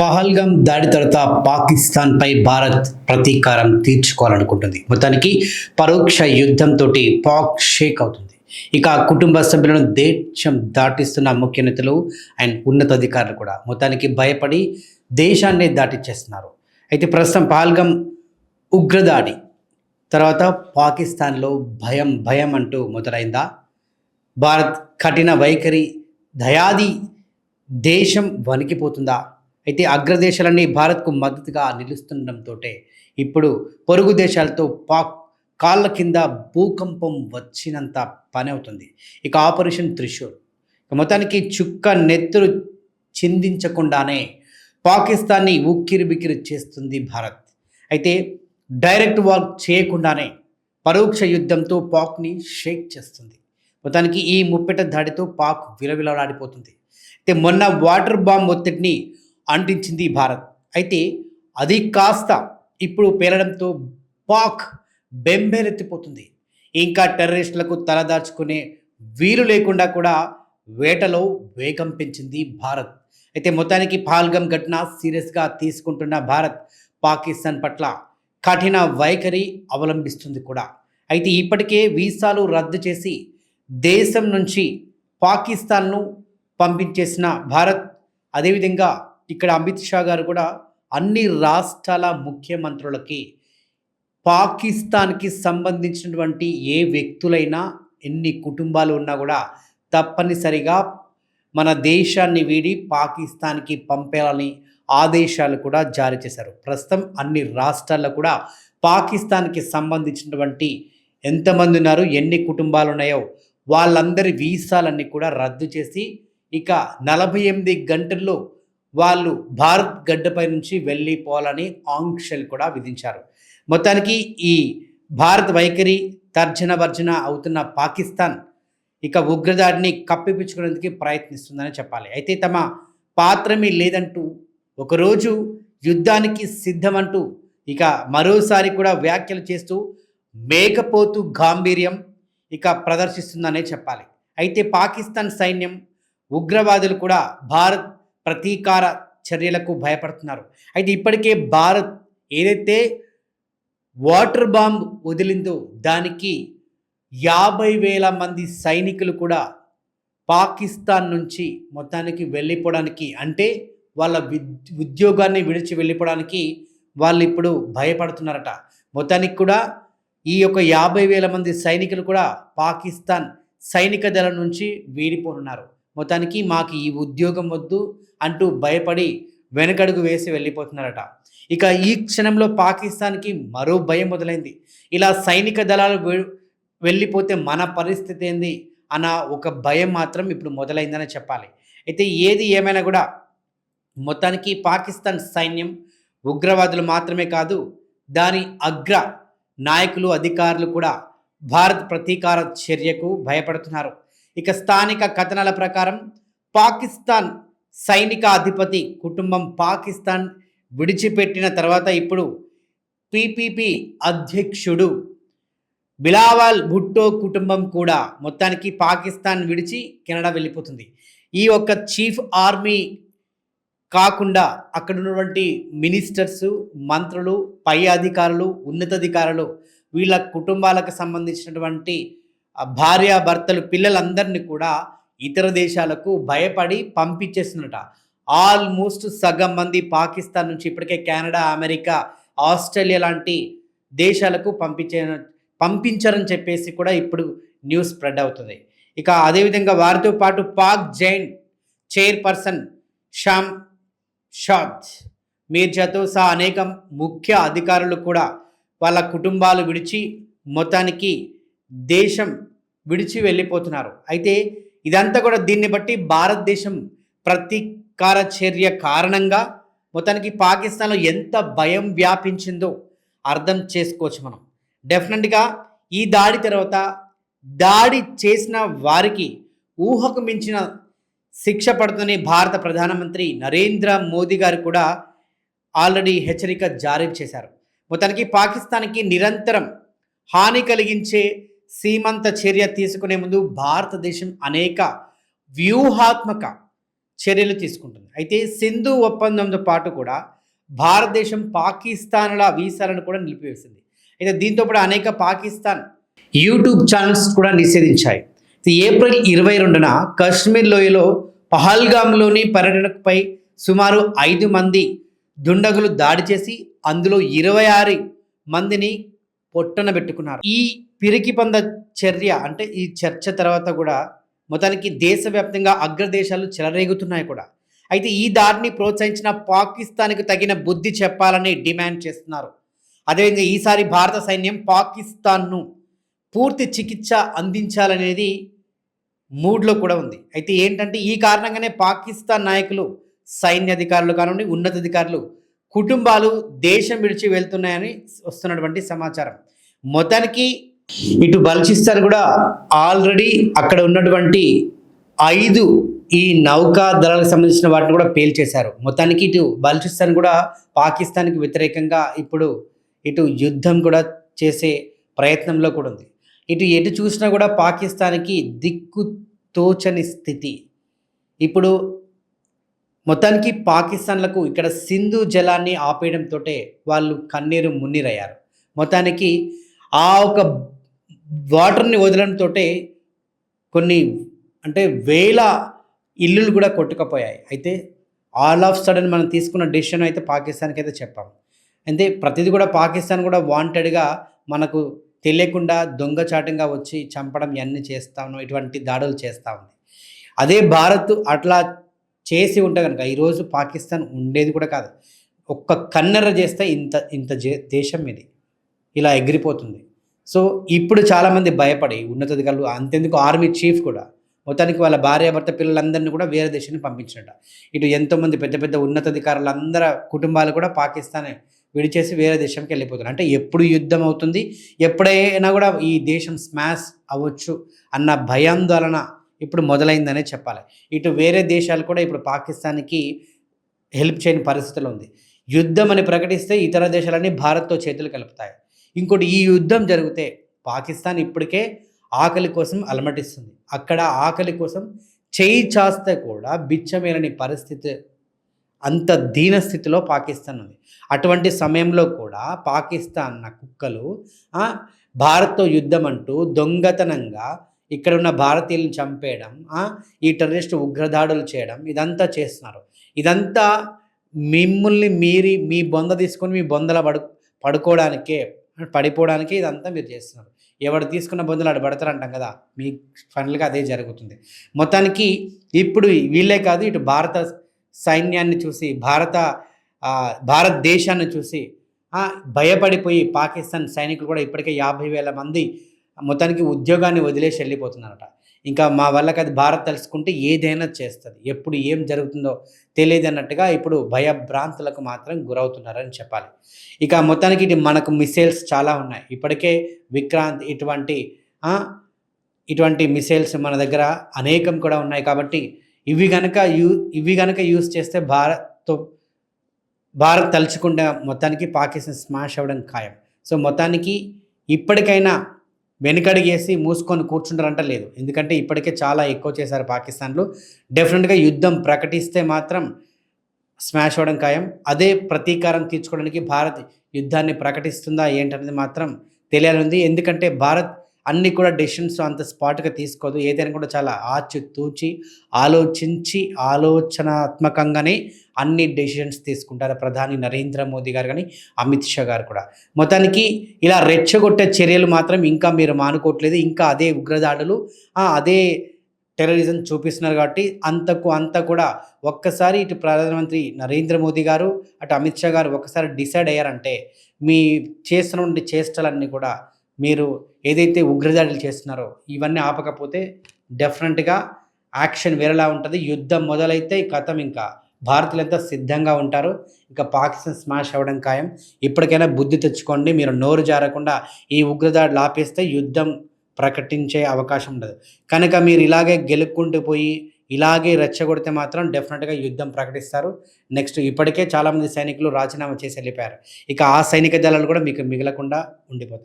పహల్గం దాడి తర్వాత పాకిస్తాన్పై భారత్ ప్రతీకారం తీర్చుకోవాలనుకుంటుంది. మొత్తానికి పరోక్ష యుద్ధంతో పాక్ షేక్ అవుతుంది. ఇక కుటుంబ సభ్యులను దేశం దాటిస్తున్న ముఖ్య నేతలు అండ్ ఉన్నతాధికారులు కూడా మొత్తానికి భయపడి దేశాన్ని దాటిచ్చేస్తున్నారు అయితే ప్రస్తుతం పహల్గం ఉగ్రదాడి తర్వాత పాకిస్తాన్లో భయం భయం అంటూ మొదలైందా? భారత్ కఠిన వైఖరి దయాది దేశం వణికిపోతుందా? అయితే అగ్రదేశాలన్నీ భారత్కు మద్దతుగా నిలుస్తుండటంతో ఇప్పుడు పొరుగు దేశాలతో పాక్ కాళ్ళ కింద భూకంపం వచ్చినంత పని అవుతుంది ఇక ఆపరేషన్ త్రిశూర్ మొత్తానికి చుక్క నెత్తురు చిందించకుండానే పాకిస్తాన్ని ఉక్కిరి బిక్కిరి చేస్తుంది భారత్. అయితే డైరెక్ట్ వార్ చేయకుండానే పరోక్ష యుద్ధంతో పాక్ని షేక్ చేస్తుంది. మొత్తానికి ఈ ముప్పెట దాడితో పాక్ విలవిలలాడిపోతుంది. అయితే మొన్న వాటర్ బాంబ్ ఒత్తిడిని అంటించింది భారత్. అయితే అది కాస్త ఇప్పుడు పేలడంతో పాక్ బెంబేలెత్తిపోతుంది. ఇంకా టెర్రరిస్టులకు తలదాచుకునే వీలు లేకుండా కూడా వేటలో వేగం పెంచింది భారత్. అయితే మొత్తానికి పాల్గం ఘటన సీరియస్గా తీసుకుంటున్న భారత్ పాకిస్తాన్ పట్ల కఠిన వైఖరి అవలంబిస్తుంది కూడా. అయితే ఇప్పటికే వీసాలు రద్దు చేసి దేశం నుంచి పాకిస్తాన్ను పంపించేసిన భారత్ అదేవిధంగా ఇక్కడ అమిత్ షా గారు కూడా అన్ని రాష్ట్రాల ముఖ్యమంత్రులకి పాకిస్తాన్కి సంబంధించినటువంటి ఏ వ్యక్తులైనా ఎన్ని కుటుంబాలు ఉన్నా కూడా తప్పనిసరిగా మన దేశాన్ని వీడి పాకిస్తాన్కి పంపాలని ఆదేశాలు కూడా జారీ చేశారు. ప్రస్తుతం అన్ని రాష్ట్రాల్లో కూడా పాకిస్తాన్కి సంబంధించినటువంటి ఎంతమంది ఉన్నారు ఎన్ని కుటుంబాలు ఉన్నాయో వాళ్ళందరి వీసాలన్నీ కూడా రద్దు చేసి ఇక నలభై ఎనిమిది గంటల్లో వాళ్ళు భారత్ గడ్డపై నుంచి వెళ్ళిపోవాలని ఆంక్షలు కూడా విధించారు. మొత్తానికి ఈ భారత్ వైఖరి తర్జన భర్జన అవుతున్న పాకిస్తాన్ ఇక ఉగ్రదాడిని కప్పిపుచ్చుకునేందుకు ప్రయత్నిస్తుందని చెప్పాలి. అయితే తమ పాత్రమే లేదంటూ ఒకరోజు యుద్ధానికి సిద్ధమంటూ ఇక మరోసారి కూడా వ్యాఖ్యలు చేస్తూ మేకపోతు గాంభీర్యం ఇక ప్రదర్శిస్తుందనే చెప్పాలి. అయితే పాకిస్తాన్ సైన్యం ఉగ్రవాదులు కూడా భారత్ ప్రతీకార చర్యలకు భయపడుతున్నారు. అయితే ఇప్పటికే భారత్ ఏదైతే వాటర్ బాంబ్ వదిలిందో దానికి యాభై వేల మంది సైనికులు కూడా పాకిస్తాన్ నుంచి మొత్తానికి వెళ్ళిపోవడానికి అంటే వాళ్ళ విద్ ఉద్యోగాన్ని విడిచి వెళ్ళిపోవడానికి వాళ్ళు ఇప్పుడు భయపడుతున్నారట. మొత్తానికి కూడా ఈ యొక్క యాభై వేల మంది సైనికులు కూడా పాకిస్తాన్ సైనిక దళం నుంచి వీడిపోనున్నారు. మొత్తానికి మాకు ఈ ఉద్యోగం వద్దు అంటూ భయపడి వెనకడుగు వేసి వెళ్ళిపోతున్నారట. ఇక ఈ క్షణంలో పాకిస్తాన్కి మరో భయం మొదలైంది. ఇలా సైనిక దళాలు వె- వెళ్ళిపోతే మన పరిస్థితి ఏంది అన్న ఒక భయం మాత్రం ఇప్పుడు మొదలైందని చెప్పాలి. అయితే ఏది ఏమైనా కూడా మొత్తానికి పాకిస్తాన్ సైన్యం ఉగ్రవాదులు మాత్రమే కాదు దాని అగ్ర నాయకులు అధికారులు కూడా భారత్ ప్రతీకార చర్యకు భయపడుతున్నారు. ఇక స్థానిక కథనాల ప్రకారం పాకిస్తాన్ సైనిక అధిపతి కుటుంబం పాకిస్తాన్ విడిచిపెట్టిన తర్వాత ఇప్పుడు పిపిపి అధ్యక్షుడు బిలావాల్ భుట్టో కుటుంబం కూడా మొత్తానికి పాకిస్తాన్ విడిచి కెనడా వెళ్ళిపోతుంది. ఈ ఒక్క చీఫ్ ఆర్మీ కాకుండా అక్కడ ఉన్నటువంటి మినిస్టర్స్ మంత్రులు పై అధికారులు ఉన్నతాధికారులు వీళ్ళ కుటుంబాలకు సంబంధించినటువంటి భార్య భర్తలు పిల్లలందరినీ కూడా ఇతర దేశాలకు భయపడి పంపించేస్తున్నట. ఆల్మోస్ట్ సగం మంది పాకిస్తాన్ నుంచి ఇప్పటికే కెనడా అమెరికా ఆస్ట్రేలియా లాంటి దేశాలకు పంపించే పంపించారని చెప్పేసి కూడా ఇప్పుడు న్యూస్ స్ప్రెడ్ అవుతుంది. ఇక అదేవిధంగా వారితో పాటు పాక్ జైన్ చైర్పర్సన్ షామ్ షాద్ మీర్జాతో సహా అనేక ముఖ్య అధికారులు కూడా వాళ్ళ కుటుంబాలు విడిచి మొత్తానికి దేశం విడిచి వెళ్ళిపోతున్నారు. అయితే ఇదంతా కూడా దీన్ని బట్టి భారతదేశం ప్రతీకార చర్య కారణంగా మొత్తానికి పాకిస్తాన్లో ఎంత భయం వ్యాపించిందో అర్థం చేసుకోవచ్చు మనం. డెఫినెట్గా ఈ దాడి తర్వాత దాడి చేసిన వారికి ఊహకు మించిన శిక్ష పడుతుందని భారత ప్రధానమంత్రి నరేంద్ర మోదీ గారు కూడా ఆల్రెడీ హెచ్చరిక జారీ చేశారు. మొత్తానికి పాకిస్తాన్కి నిరంతరం హాని కలిగించే సీమంత చర్య తీసుకునే ముందు భారతదేశం అనేక వ్యూహాత్మక చర్యలు తీసుకుంటుంది. అయితే సింధు ఒప్పందంతో పాటు కూడా భారతదేశం పాకిస్తాన్ల వీసాలను కూడా నిలిపివేసింది. అయితే దీంతో పాటు అనేక పాకిస్తాన్ యూట్యూబ్ ఛానల్స్ కూడా నిషేధించాయి. ఏప్రిల్ ఇరవై రెండున కాశ్మీర్ లోయలో పహల్గామ్లోని పర్యటనపై సుమారు ఐదు మంది దుండగులు దాడి చేసి అందులో ఇరవై ఆరు మందిని పొట్టన పెట్టుకున్నారు. ఈ పిరికి పంద చర్య అంటే ఈ చర్చ తర్వాత కూడా మొత్తానికి దేశవ్యాప్తంగా అగ్రదేశాలు చెలరేగుతున్నాయి కూడా. అయితే ఈ దారిని ప్రోత్సహించిన పాకిస్తాన్కు తగిన బుద్ధి చెప్పాలని డిమాండ్ చేస్తున్నారు. అదేవిధంగా ఈసారి భారత సైన్యం పాకిస్తాన్ను పూర్తి చికిత్స అందించాలనేది మూడ్లో కూడా ఉంది. అయితే ఏంటంటే ఈ కారణంగానే పాకిస్తాన్ నాయకులు సైన్య అధికారులు కానివ్వండి ఉన్నతాధికారులు కుటుంబాలు దేశం విడిచి వెళ్తున్నాయని వస్తున్నటువంటి సమాచారం. మొత్తానికి ఇటు బల్చిస్తాన్ కూడా ఆల్రెడీ అక్కడ ఉన్నటువంటి ఐదు ఈ నౌకా దళాలకు సంబంధించిన వాటిని కూడా పేల్చేశారు మొత్తానికి ఇటు బల్చిస్తాన్ కూడా పాకిస్తాన్కి వ్యతిరేకంగా ఇప్పుడు ఇటు యుద్ధం కూడా చేసే ప్రయత్నంలో కూడా ఉంది. ఇటు ఎటు చూసినా కూడా పాకిస్తాన్కి దిక్కు తోచని స్థితి. ఇప్పుడు మొత్తానికి పాకిస్తాన్లకు ఇక్కడ సింధు జలాన్ని ఆపేయడంతో వాళ్ళు కన్నీరు మున్నీరయ్యారు. మొత్తానికి ఆ ఒక వాటర్ని వదలడంతో కొన్ని అంటే వేల ఇల్లులు కూడా కొట్టుకపోయాయి. అయితే ఆల్ ఆఫ్ సడన్ మనం తీసుకున్న డెసిషన్ అయితే పాకిస్తాన్కి అయితే చెప్పాం. అంటే ప్రతిదీ కూడా పాకిస్తాన్ కూడా వాంటెడ్గా మనకు తెలియకుండా దొంగచాటంగా వచ్చి చంపడం ఇవన్నీ చేస్తాను ఇటువంటి దాడులు చేస్తూ ఉంది. అదే భారత్ అట్లా చేసి ఉంటే కనుక ఈరోజు పాకిస్తాన్ ఉండేది కూడా కాదు. ఒక్క కన్నెర చేస్తే ఇంత ఇంత దేశం ఇది. ఇలా ఎగిరిపోతుంది. సో ఇప్పుడు చాలామంది భయపడి ఉన్నతాధికారులు అంతెందుకు ఆర్మీ చీఫ్ కూడా మొత్తానికి వాళ్ళ భార్యాభర్త పిల్లలందరినీ కూడా వేరే దేశాన్ని పంపించినట. ఇటు ఎంతోమంది పెద్ద పెద్ద ఉన్నతాధికారులందరి కుటుంబాలు కూడా పాకిస్తాన్ విడిచేసి వేరే దేశంకి వెళ్ళిపోతున్నారు. అంటే ఎప్పుడు యుద్ధం అవుతుంది ఎప్పుడైనా కూడా ఈ దేశం స్మాష్ అవ్వచ్చు అన్న భయాందోళన ఇప్పుడు మొదలైందనే చెప్పాలి. ఇటు వేరే దేశాలు కూడా ఇప్పుడు పాకిస్తాన్కి హెల్ప్ చేయని పరిస్థితులు ఉంది. యుద్ధం అని ప్రకటిస్తే ఇతర దేశాలన్నీ భారత్తో చేతులు కలుపుతాయి. ఇంకోటి ఈ యుద్ధం జరిగితే పాకిస్తాన్ ఇప్పటికే ఆకలి కోసం అలమటిస్తుంది. అక్కడ ఆకలి కోసం చేయి చాస్తే కూడా బిచ్చమేలని పరిస్థితి అంత దీనస్థితిలో పాకిస్తాన్ ఉంది. అటువంటి సమయంలో కూడా పాకిస్తాన్ కుక్కలు భారత్తో యుద్ధం అంటూ దొంగతనంగా ఇక్కడ ఉన్న భారతీయులను చంపేయడం ఈ టెర్రరిస్ట్ ఉగ్రదాడులు చేయడం ఇదంతా చేస్తున్నారు. ఇదంతా మిమ్మల్ని మీరి మీ బొంద తీసుకొని మీ బొందల పడు పడుకోవడానికే పడిపోవడానికి ఇదంతా మీరు చేస్తున్నారు. ఎవడు తీసుకున్న బొందలు ఆడు పడతారంటాం కదా మీ ఫైనల్గా అదే జరుగుతుంది. మొత్తానికి ఇప్పుడు వీళ్ళే కాదు ఇటు భారత సైన్యాన్ని చూసి భారత భారతదేశాన్ని చూసి భయపడిపోయి పాకిస్తాన్ సైనికులు కూడా ఇప్పటికే యాభై వేల మంది మొత్తానికి ఉద్యోగాన్ని వదిలేసి వెళ్ళిపోతున్నారట. ఇంకా మా వాళ్ళకి అది భారత్ తెలుసుకుంటే ఏదైనా చేస్తుంది. ఎప్పుడు ఏం జరుగుతుందో తెలియదు అన్నట్టుగా ఇప్పుడు భయభ్రాంతులకు మాత్రం గురవుతున్నారని చెప్పాలి. ఇక మొత్తానికి ఇటు మనకు మిసైల్స్ చాలా ఉన్నాయి. ఇప్పటికే విక్రాంత్ ఇటువంటి ఇటువంటి మిసైల్స్ మన దగ్గర అనేకం కూడా ఉన్నాయి కాబట్టి ఇవి కనుక యూ ఇవి కనుక యూస్ చేస్తే భారత్తో భారత్ తలుచుకుంటే మొత్తానికి పాకిస్తాన్ స్మాష్ అవ్వడం ఖాయం. సో మొత్తానికి ఇప్పటికైనా వెనుకడిగేసి మూసుకొని కూర్చుంటారంట లేదు. ఎందుకంటే ఇప్పటికే చాలా ఎక్కువ చేశారు పాకిస్తాన్లో. డెఫినెట్గా యుద్ధం ప్రకటిస్తే మాత్రం స్మాష్ అవ్వడం ఖాయం. అదే ప్రతీకారం తీర్చుకోవడానికి భారత్ యుద్ధాన్ని ప్రకటిస్తుందా ఏంటనేది మాత్రం తెలియాలి ఎందుకంటే భారత్ అన్నీ కూడా డెసిషన్స్ అంత స్పాట్గా తీసుకోదు. ఏదైనా కూడా చాలా ఆచి తూచి ఆలోచించి ఆలోచనాత్మకంగానే అన్ని డెసిషన్స్ తీసుకుంటారు ప్రధాని నరేంద్ర మోదీ గారు కానీ అమిత్ షా గారు కూడా. మొత్తానికి ఇలా రెచ్చగొట్టే చర్యలు మాత్రం ఇంకా మీరు మానుకోవట్లేదు. ఇంకా అదే ఉగ్రదాడులు అదే టెర్రరిజం చూపిస్తున్నారు కాబట్టి అంతకు అంత కూడా ఒక్కసారి ఇటు ప్రధానమంత్రి నరేంద్ర మోదీ గారు అటు అమిత్ షా గారు ఒక్కసారి డిసైడ్ అయ్యారంటే మీ చేస్తున్నటువంటి చేష్టలన్నీ కూడా మీరు ఏదైతే ఉగ్రదాడులు చేస్తున్నారో ఇవన్నీ ఆపకపోతే డెఫినెట్గా యాక్షన్ వేరేలా ఉంటుంది. యుద్ధం మొదలైతే కథం ఇంకా. భారతీయులంతా సిద్ధంగా ఉంటారు. ఇంకా పాకిస్తాన్ స్మాష్ అవ్వడం ఖాయం. ఇప్పటికైనా బుద్ధి తెచ్చుకోండి. మీరు నోరు జారకుండా ఈ ఉగ్రదాడులు ఆపేస్తే యుద్ధం ప్రకటించే అవకాశం ఉండదు. కనుక మీరు ఇలాగే గెలుక్కుంటూ పోయి ఇలాగే రెచ్చగొడితే మాత్రం డెఫినెట్గా యుద్ధం ప్రకటిస్తారు. నెక్స్ట్ ఇప్పటికే చాలామంది సైనికులు రాజీనామా చేసి వెళ్ళిపోయారు. ఇక ఆ సైనిక దళాలు కూడా మీకు మిగలకుండా ఉండిపోతాయి.